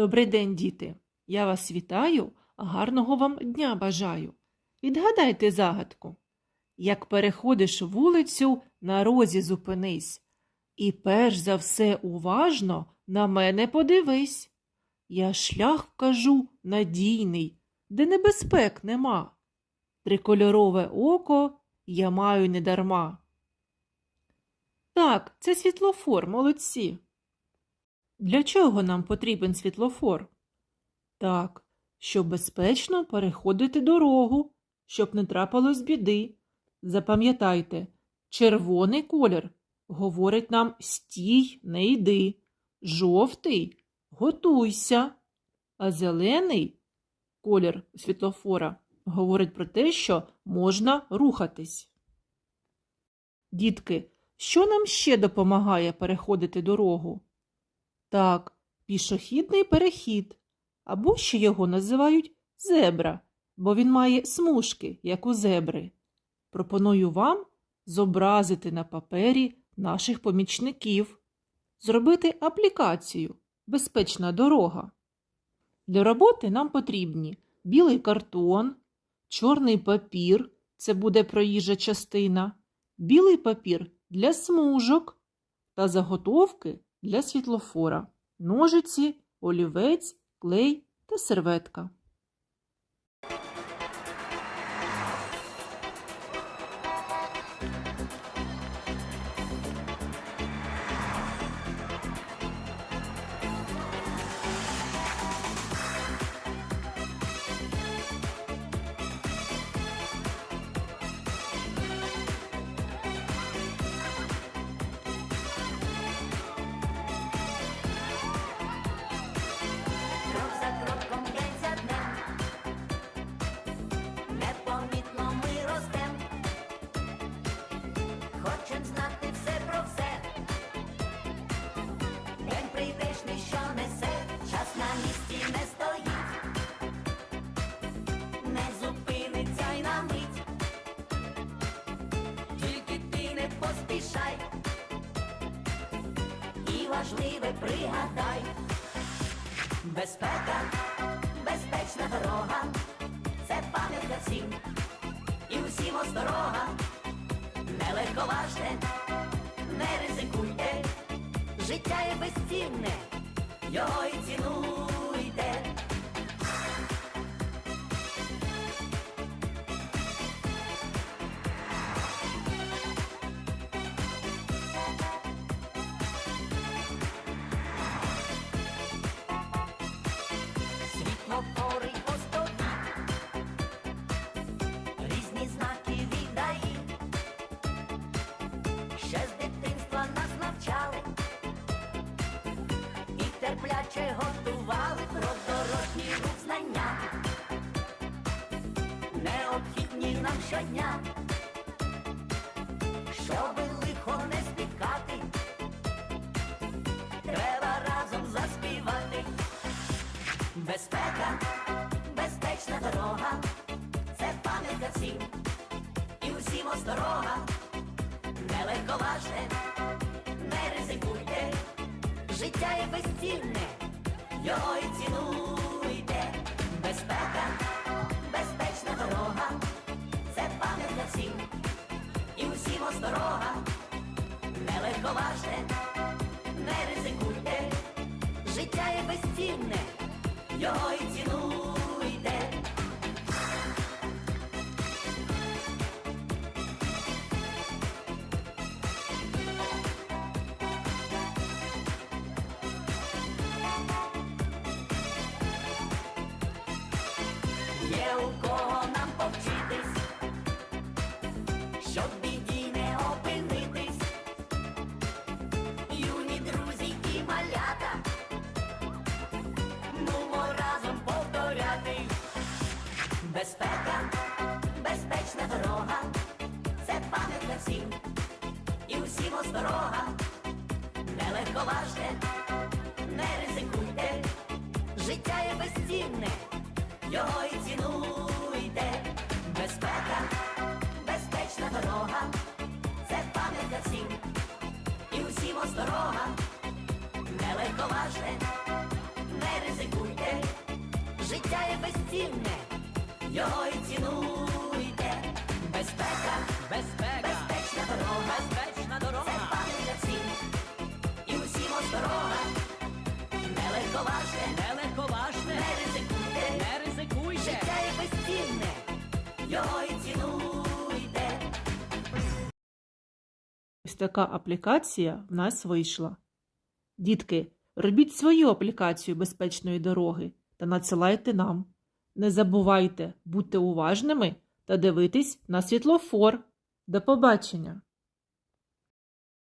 Добрий день, діти! Я вас вітаю, гарного вам дня бажаю. Відгадайте загадку. Як переходиш вулицю, на розі зупинись. І перш за все уважно на мене подивись. Я шлях вкажу надійний, де небезпек нема. Трикольорове око я маю недарма. Так, це світлофор, молодці. Для чого нам потрібен світлофор? Так, щоб безпечно переходити дорогу, щоб не трапилось біди. Запам'ятайте, червоний колір говорить нам стій, не йди, жовтий готуйся, а зелений колір світлофора говорить про те, що можна рухатись. Дітки, що нам ще допомагає переходити дорогу? Так, пішохідний перехід, або ще його називають зебра, бо він має смужки, як у зебри. Пропоную вам зобразити на папері наших помічників, зробити аплікацію Безпечна дорога. Для роботи нам потрібні білий картон, чорний папір це буде проїжджа частина, білий папір для смужок та заготовки для світлофора, ножиці, олівець, клей та серветка. Важливе пригадай. Безпека, безпечна дорога, це пам'ятка всім, і усім осторога, не легковажте, не ризикуйте, життя є безцінне, його і цінуйте. Світлофори постові, різні знаки віддаї, ще з дитинства нас навчали. І терпляче готували про дорожній рух необхідні нам щодня, щоби Безпека, безпечна дорога, це пам'ятка всім, і усім осторога, не легковажте, не ризикуйте, життя є безцінне, його і цінуйте. Безпека, безпечна дорога, це пам'ятка всім, і усім осторога, не легковажте, не ризикуйте, життя є безцінне його і цінуйте. Осторога, не легковажте, не ризикуйте, життя є безцінне, його і цінуйте. Безпека, безпечна дорога, це пам'ятка всім, і усім осторога, не легковажте, не ризикуйте. безцінне, його і цінуйте. Така аплікація в нас вийшла. Дітки, робіть свою аплікацію безпечної дороги та надсилайте нам. Не забувайте, будьте уважними та дивитись на світлофор. До побачення!